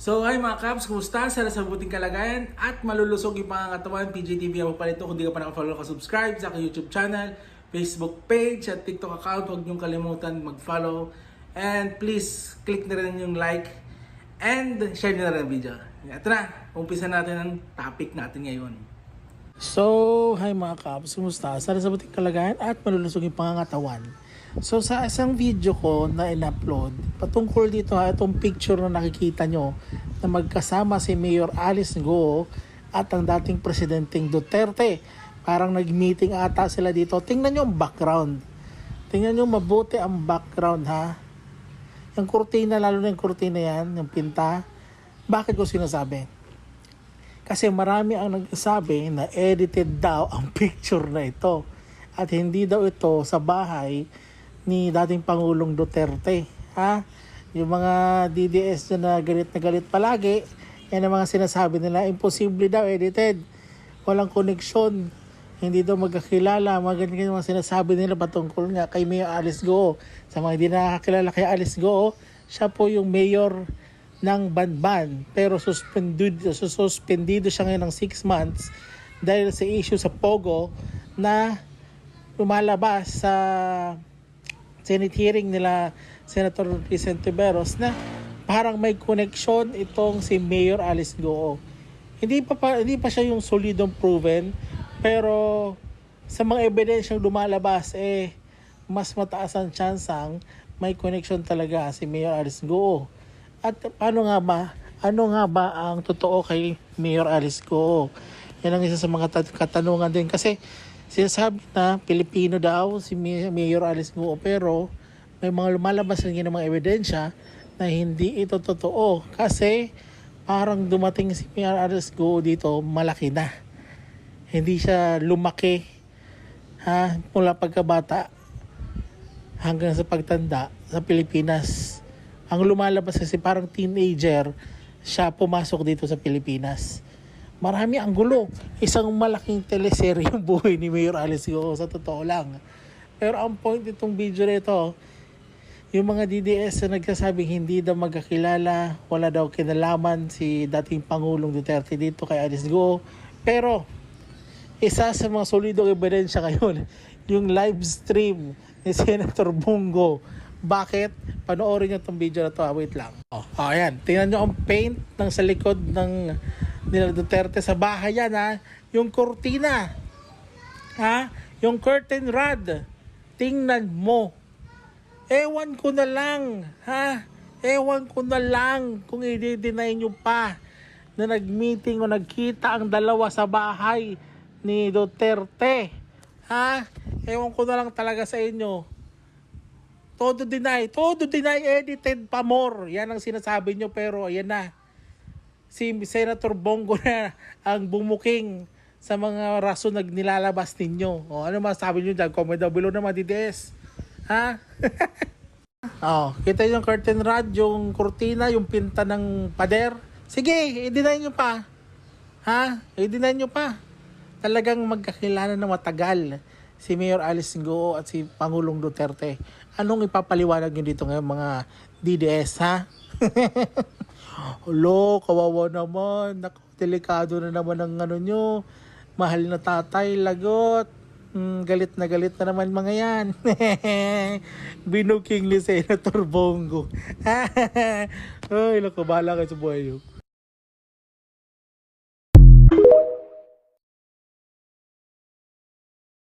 So, hi mga Caps, kumusta? Sana sa buting kalagayan at malulusog yung pangangatawan. PJTV ako pa rito. Kung di ka pa nakafollow ka, subscribe sa aking YouTube channel, Facebook page at TikTok account. Huwag niyong kalimutan mag-follow. And please, click na rin yung like and share na rin ang video. Ito na, umpisa natin ang topic natin ngayon. So, hi mga Caps, kumusta? Sana sa buting kalagayan at malulusog yung pangangatawan. So sa isang video ko na in-upload, patungkol dito ha, itong picture na nakikita nyo na magkasama si Mayor Alice Go at ang dating presidenteng Duterte. Parang nag-meeting ata sila dito. Tingnan nyo ang background. Tingnan nyo mabuti ang background ha. Yung kurtina, lalo na yung kurtina yan, yung pinta. Bakit ko sinasabi? Kasi marami ang nagsasabi na edited daw ang picture na ito. At hindi daw ito sa bahay ni dating Pangulong Duterte. Ha? Yung mga DDS na galit na galit palagi, yan ang mga sinasabi nila, imposible daw edited. Walang koneksyon. Hindi daw magkakilala. Mga ganyan mga sinasabi nila patungkol nga kay Mayor Alice Go. Sa mga hindi nakakilala kay Alice Go, siya po yung mayor ng Banban. Pero suspendido, suspendido siya ngayon ng 6 months dahil sa issue sa Pogo na lumalabas sa Senate hearing nila Senator Vicente Veros na parang may connection itong si Mayor Alice Goo. Hindi pa, pa hindi pa siya yung solidong proven pero sa mga ebidensyang lumalabas eh mas mataas ang tsansang may connection talaga si Mayor Alice Goo. At paano nga ba? Ano nga ba ang totoo kay Mayor Alice Goo? Yan ang isa sa mga katanungan din kasi sinasabi na Pilipino daw si May- Mayor Alice Goo pero may mga lumalabas rin ng mga ebidensya na hindi ito totoo kasi parang dumating si Mayor Alice Goo dito malaki na. Hindi siya lumaki ha, mula pagkabata hanggang sa pagtanda sa Pilipinas. Ang lumalabas kasi parang teenager siya pumasok dito sa Pilipinas. Marami ang gulo. Isang malaking teleserye yung buhay ni Mayor Alice Go sa totoo lang. Pero ang point itong video nito, yung mga DDS na nagsasabing hindi daw magkakilala, wala daw kinalaman si dating Pangulong Duterte dito kay Alice Go. Pero isa sa mga solidong ebidensya ngayon, yung live stream ni Senator Bungo. Bakit? Panoorin nyo itong video na to. ah. Wait lang. Oh, ayan. Tingnan nyo ang paint ng sa likod ng nila Duterte sa bahay yan ha. Yung kortina. Ha? Yung curtain rod. Tingnan mo. Ewan ko na lang. Ha? Ewan ko na lang kung i-deny nyo pa na nag-meeting o nagkita ang dalawa sa bahay ni Duterte. Ha? Ewan ko na lang talaga sa inyo. Todo deny. Todo deny edited pa more. Yan ang sinasabi nyo pero ayan na. Si Senator Bongo na ang bumuking sa mga rason na nilalabas ninyo. O ano masasabi nyo dyan? Comment down below naman, DDS. Ha? oh, kita yung curtain rod, yung kurtina, yung pinta ng pader. Sige, i-deny nyo pa. Ha? I-deny nyo pa. Talagang magkakilala na matagal si Mayor Alice Ngoo at si Pangulong Duterte. Anong ipapaliwanag nyo dito ngayon mga DDS, ha? Hello, kawawa naman. Naku, delikado na naman ang ano nyo. Mahal na tatay, lagot. Hmm, galit na galit na naman mga yan. Binuking ni Senator Bongo. Ay, lako, bahala kayo sa buhay nyo.